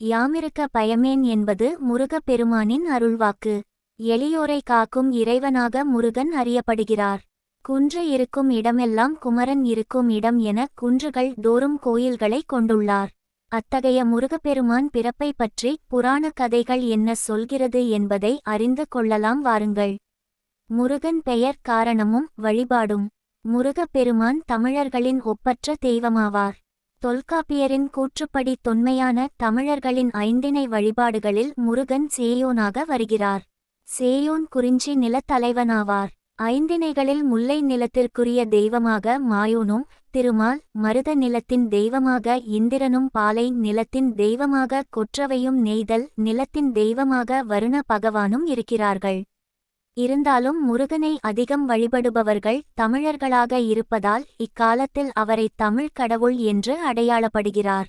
யாமிருக்க பயமேன் என்பது முருகப் பெருமானின் அருள்வாக்கு. எளியோரை காக்கும் இறைவனாக முருகன் அறியப்படுகிறார். குன்று இருக்கும் இடமெல்லாம் குமரன் இருக்கும் இடம் என குன்றுகள் தோறும் கோயில்களை கொண்டுள்ளார். அத்தகைய முருகப்பெருமான் பிறப்பை பற்றி புராண கதைகள் என்ன சொல்கிறது என்பதை அறிந்து கொள்ளலாம் வாருங்கள். முருகன் பெயர் காரணமும் வழிபாடும். முருகப்பெருமான் தமிழர்களின் ஒப்பற்ற தெய்வமாவார். தொல்காப்பியரின் கூற்றுப்படி தொன்மையான தமிழர்களின் ஐந்திணை வழிபாடுகளில் முருகன் சேயோனாக வருகிறார். சேயோன் குறிஞ்சி நிலத்தலைவனாவார். ஐந்திணைகளில் முல்லை நிலத்திற்குரிய தெய்வமாக மாயோனும் திருமால் மருத நிலத்தின் தெய்வமாக இந்திரனும் பாலை நிலத்தின் தெய்வமாக கொற்றவையும் நெய்தல் நிலத்தின் தெய்வமாக வருண பகவானும் இருக்கிறார்கள். இருந்தாலும் முருகனை அதிகம் வழிபடுபவர்கள் தமிழர்களாக இருப்பதால் இக்காலத்தில் அவரை தமிழ் கடவுள் என்று அடையாளப்படுகிறார்.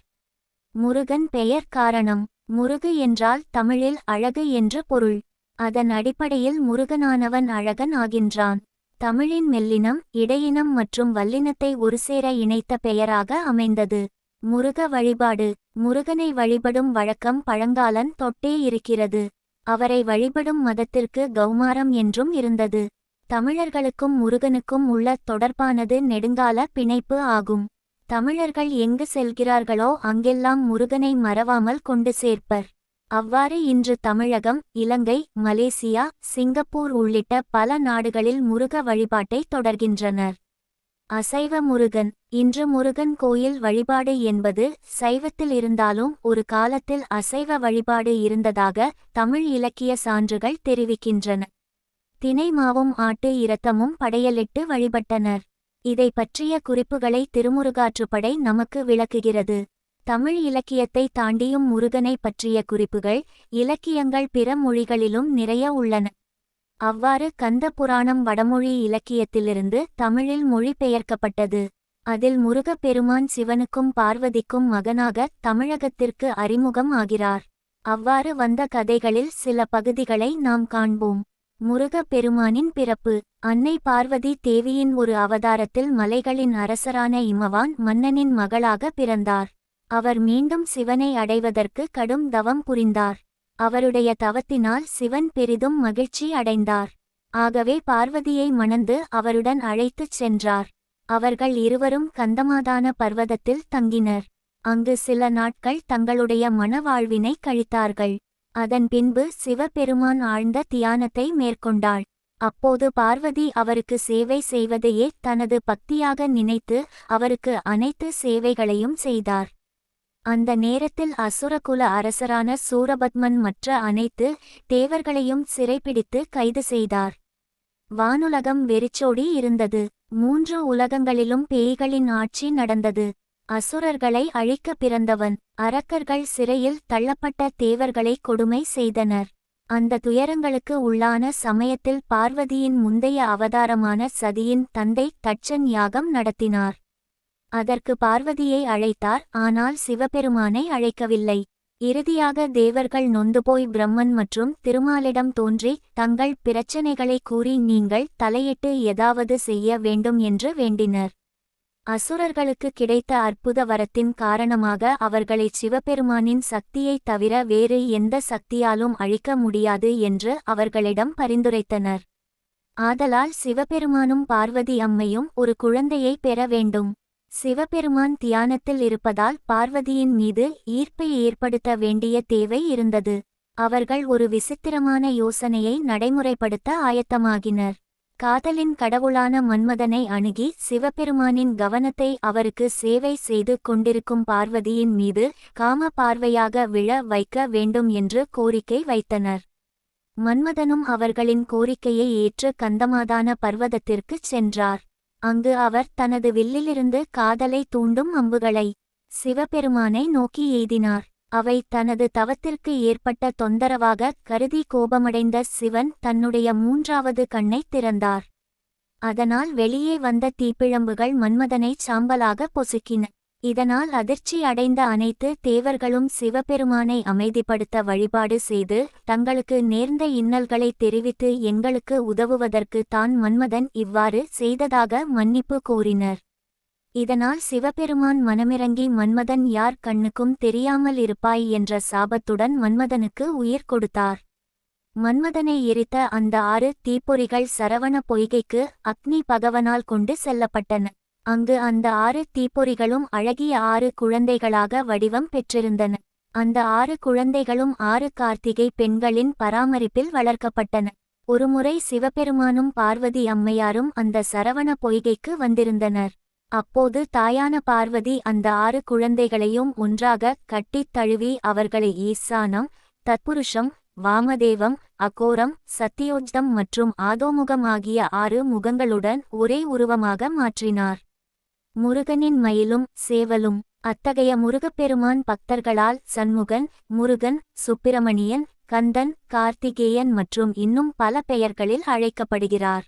முருகன் பெயர் காரணம். முருகு என்றால் தமிழில் அழகு என்று பொருள். அதன் அடிப்படையில் முருகனானவன் அழகன் ஆகின்றான். தமிழின் மெல்லினம் இடையினம் மற்றும் வல்லினத்தை ஒருசேர இணைத்த பெயராக அமைந்தது. முருக வழிபாடு. முருகனை வழிபடும் வழக்கம் பழங்காலன் தொட்டே இருக்கிறது. அவரை வழிபடும் மதத்திற்கு கௌமாரம் என்றும் இருந்தது. தமிழர்களுக்கும் முருகனுக்கும் உள்ள தொடர்பானது நெடுங்கால பிணைப்பு ஆகும். தமிழர்கள் எங்கு செல்கிறார்களோ அங்கெல்லாம் முருகனை மறவாமல் கொண்டு சேர்ப்பர். அவ்வாறு இன்று தமிழகம் இலங்கை மலேசியா சிங்கப்பூர் உள்ளிட்ட பல நாடுகளில் முருக வழிபாட்டை தொடர்கின்றனர். அசைவ முருகன். இன்று முருகன் கோயில் வழிபாடு என்பது சைவத்தில் இருந்தாலும் ஒரு காலத்தில் அசைவ வழிபாடு இருந்ததாக தமிழ் இலக்கிய சான்றுகள் தெரிவிக்கின்றன. தினை மாவும் ஆட்டு இரத்தமும் படையலிட்டு வழிபட்டனர். இதை பற்றிய குறிப்புகளை திருமுருகாற்றுப்படை நமக்கு விளக்குகிறது. தமிழ் இலக்கியத்தை தாண்டியும் முருகனை பற்றிய குறிப்புகள் இலக்கியங்கள் பிற மொழிகளிலும் நிறைய உள்ளன. அவ்வாறு கந்த புராணம் வடமொழி இலக்கியத்திலிருந்து தமிழில் மொழிபெயர்க்கப்பட்டது. அதில் முருகப் பெருமான் சிவனுக்கும் பார்வதிக்கும் மகனாக தமிழகத்திற்கு அறிமுகம் ஆகிறார். அவ்வாறு வந்த கதைகளில் சில பகுதிகளை நாம் காண்போம். முருகப் பெருமானின் பிறப்பு. அன்னை பார்வதி தேவியின் ஒரு அவதாரத்தில் மலைகளின் அரசரான இமவான் மன்னனின் மகளாக பிறந்தார். அவர் மீண்டும் சிவனை அடைவதற்கு கடும் தவம் புரிந்தார். அவருடைய தவத்தினால் சிவன் பெரிதும் மகிழ்ச்சி அடைந்தார். ஆகவே பார்வதியை மணந்து அவருடன் அழைத்துச் சென்றார். அவர்கள் இருவரும் கந்தமாதான பர்வதத்தில் தங்கினர். அங்கு சில நாட்கள் தங்களுடைய மனவாழ்வினை கழித்தார்கள். அதன் பின்பு சிவபெருமான் ஆழ்ந்த தியானத்தை மேற்கொண்டாள். அப்போது பார்வதி அவருக்கு சேவை செய்வதையே தனது பக்தியாக நினைத்து அவருக்கு அனைத்து சேவைகளையும் செய்தார். அந்த நேரத்தில் அசுரகுல அரசரான சூரபத்மன் மற்ற அனைத்து தேவர்களையும் சிறைப்பிடித்து கைது செய்தார். வானுலகம் வெறிச்சோடி இருந்தது. மூன்று உலகங்களிலும் பேய்களின் ஆட்சி நடந்தது. அசுரர்களை அழிக்க பிறந்தவன் அரக்கர்கள் சிறையில் தள்ளப்பட்ட தேவர்களை கொடுமை செய்தனர். அந்த துயரங்களுக்கு உள்ளான சமயத்தில் பார்வதியின் முந்தைய அவதாரமான சதியின் தந்தை தட்சன் யாகம் நடத்தினார். அதற்கு பார்வதியை அழைத்தார். ஆனால் சிவபெருமானை அழைக்கவில்லை. இறுதியாக தேவர்கள் நொந்துபோய் பிரம்மன் மற்றும் திருமாலிடம் தோன்றி தங்கள் பிரச்சனைகளை கூறி நீங்கள் தலையிட்டு ஏதாவது செய்ய வேண்டும் என்று வேண்டினர். அசுரர்களுக்கு கிடைத்த அற்புத வரத்தின் காரணமாக அவர்களை சிவபெருமானின் சக்தியைத் தவிர வேறு எந்த சக்தியாலும் அழிக்க முடியாது என்று அவர்களிடம் பரிந்துரைத்தனர். ஆதலால் சிவபெருமானும் பார்வதி அம்மையும் ஒரு குழந்தையை பெற வேண்டும். சிவபெருமான் தியானத்தில் இருப்பதால் பார்வதியின் மீது ஈர்ப்பை ஏற்படுத்த வேண்டிய தேவை இருந்தது. அவர்கள் ஒரு விசித்திரமான யோசனையை நடைமுறைப்படுத்த ஆயத்தமாகினர். காதலின் கடவுளான மன்மதனை அணுகி சிவபெருமானின் கவனத்தை அவருக்கு சேவை செய்து கொண்டிருக்கும் பார்வதியின் மீது காம பார்வையாக விழ வைக்க வேண்டும் என்று கோரிக்கை வைத்தனர். மன்மதனும் அவர்களின் கோரிக்கையை ஏற்று கந்தமாதான பர்வதத்திற்குச் சென்றார். அங்கு அவர் தனது வில்லிலிருந்து காதலை தூண்டும் அம்புகளை சிவபெருமானை நோக்கி எய்தினார். அவை தனது தவத்திற்கு ஏற்பட்ட தொந்தரவாக கருதி கோபமடைந்த சிவன் தன்னுடைய மூன்றாவது கண்ணைத் திறந்தார். அதனால் வெளியே வந்த தீப்பிழம்புகள் மன்மதனைச் சாம்பலாக பொசுக்கின. இதனால் அதிர்ச்சி அடைந்த அனைத்து தேவர்களும் சிவபெருமானை அமைதிப்படுத்த வழிபாடு செய்து தங்களுக்கு நேர்ந்த இன்னல்களை தெரிவித்து எங்களுக்கு உதவுவதற்கு தான் மன்மதன் இவ்வாறு செய்ததாக மன்னிப்பு கூறினர் இதனால் சிவபெருமான் மனமிறங்கி மன்மதன் யார் கண்ணுக்கும் தெரியாமல் இருப்பாய் என்ற சாபத்துடன் மன்மதனுக்கு உயிர் கொடுத்தார். மன்மதனை எரித்த அந்த ஆறு தீப்பொறிகள் சரவண பொய்கைக்கு அக்னி பகவனால் கொண்டு செல்லப்பட்டன. அங்கு அந்த ஆறு தீப்பொறிகளும் அழகிய ஆறு குழந்தைகளாக வடிவம் பெற்றிருந்தன. அந்த ஆறு குழந்தைகளும் ஆறு கார்த்திகை பெண்களின் பராமரிப்பில் வளர்க்கப்பட்டன. ஒருமுறை சிவபெருமானும் பார்வதி அம்மையாரும் அந்த சரவண பொய்கைக்கு வந்திருந்தனர். அப்போது தாயான பார்வதி அந்த ஆறு குழந்தைகளையும் ஒன்றாக கட்டித் தழுவி அவர்களை ஈசானம் தத்புருஷம் வாமதேவம் அகோரம் சத்தியோஜ்தம் மற்றும் ஆதோமுகம் ஆகிய ஆறு முகங்களுடன் ஒரே உருவமாக மாற்றினார். முருகனின் மயிலும் சேவலும். அத்தகைய முருகப்பெருமான் பக்தர்களால் சண்முகன் முருகன் சுப்பிரமணியன் கந்தன் கார்த்திகேயன் மற்றும் இன்னும் பல பெயர்களில் அழைக்கப்படுகிறார்.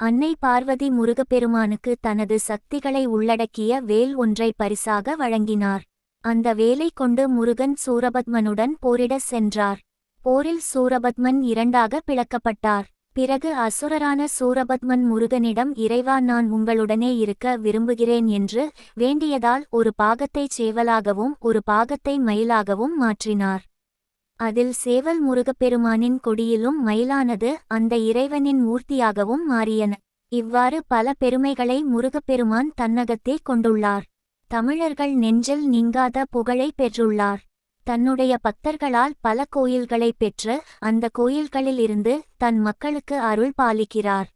அன்னை பார்வதி முருகப்பெருமானுக்கு தனது சக்திகளை உள்ளடக்கிய வேல் ஒன்றை பரிசாக வழங்கினார். அந்த வேலை கொண்டு முருகன் சூரபத்மனுடன் போரிடச் சென்றார். போரில் சூரபத்மன் இரண்டாக பிளக்கப்பட்டார். பிறகு அசுரரான சூரபத்மன் முருகனிடம் இறைவா நான் உங்களுடனே இருக்க விரும்புகிறேன் என்று வேண்டியதால் ஒரு பாகத்தை சேவலாகவும் ஒரு பாகத்தை மயிலாகவும் மாற்றினார். அதில் சேவல் முருகப்பெருமானின் கொடியிலும் மயிலானது அந்த இறைவனின் மூர்த்தியாகவும் மாறியன. இவ்வாறு பல பெருமைகளை முருகப்பெருமான் தன்னகத்தே கொண்டுள்ளார். தமிழர்கள் நெஞ்சில் நீங்காத புகழை பெற்றுள்ளார். தன்னுடைய பக்தர்களால் பல கோயில்களை பெற்று அந்த கோயில்களில் இருந்து தன் மக்களுக்கு அருள் பாலிக்கிறார்.